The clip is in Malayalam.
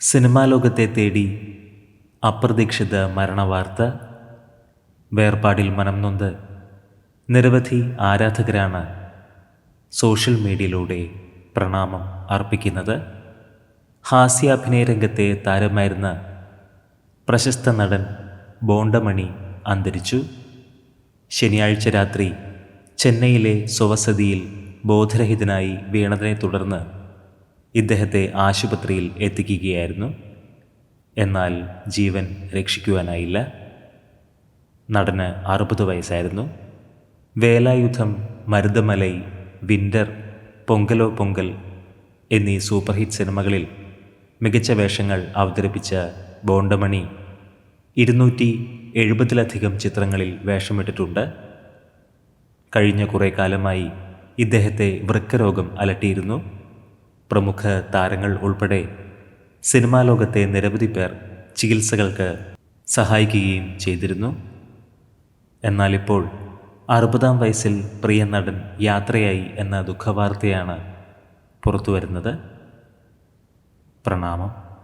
സിനിമാ ലോകത്തെ തേടി അപ്രതീക്ഷിത മരണവാർത്ത വേർപാടിൽ മനം നൊന്ത് നിരവധി ആരാധകരാണ് സോഷ്യൽ മീഡിയയിലൂടെ പ്രണാമം അർപ്പിക്കുന്നത്. ഹാസ്യാഭിനയ രംഗത്തെ താരമായിരുന്ന പ്രശസ്ത നടൻ ബോണ്ടമണി അന്തരിച്ചു. ശനിയാഴ്ച രാത്രി ചെന്നൈയിലെ സ്വവസതിയിൽ ബോധരഹിതനായി വീണതിനെ തുടർന്ന് ഇദ്ദേഹത്തെ ആശുപത്രിയിൽ എത്തിക്കുകയായിരുന്നു. എന്നാൽ ജീവൻ രക്ഷിക്കുവാനായില്ല. നടന് അറുപത് വയസ്സായിരുന്നു. വേലായുധം മരുതമലൈ വിന്റർ പൊങ്കലോ പൊങ്കൽ എന്നീ സൂപ്പർ ഹിറ്റ് സിനിമകളിൽ മികച്ച വേഷങ്ങൾ അവതരിപ്പിച്ച ബോണ്ടമണി ഇരുന്നൂറ്റി എഴുപതിലധികം ചിത്രങ്ങളിൽ വേഷമിട്ടിട്ടുണ്ട്. കഴിഞ്ഞ കുറേ കാലമായി ഇദ്ദേഹത്തെ വൃക്കരോഗം അലട്ടിയിരുന്നു. പ്രമുഖ താരങ്ങൾ ഉൾപ്പെടെ സിനിമാ ലോകത്തെ നിരവധി പേർ ചികിത്സകൾക്ക് സഹായിക്കുകയും ചെയ്തിരുന്നു. എന്നാൽ എന്നാലിപ്പോൾ അറുപതാം വയസ്സിൽ പ്രിയ നടൻ യാത്രയായി എന്ന ദുഃഖവാർത്തയാണ് പുറത്തുവരുന്നത്. പ്രണാമം.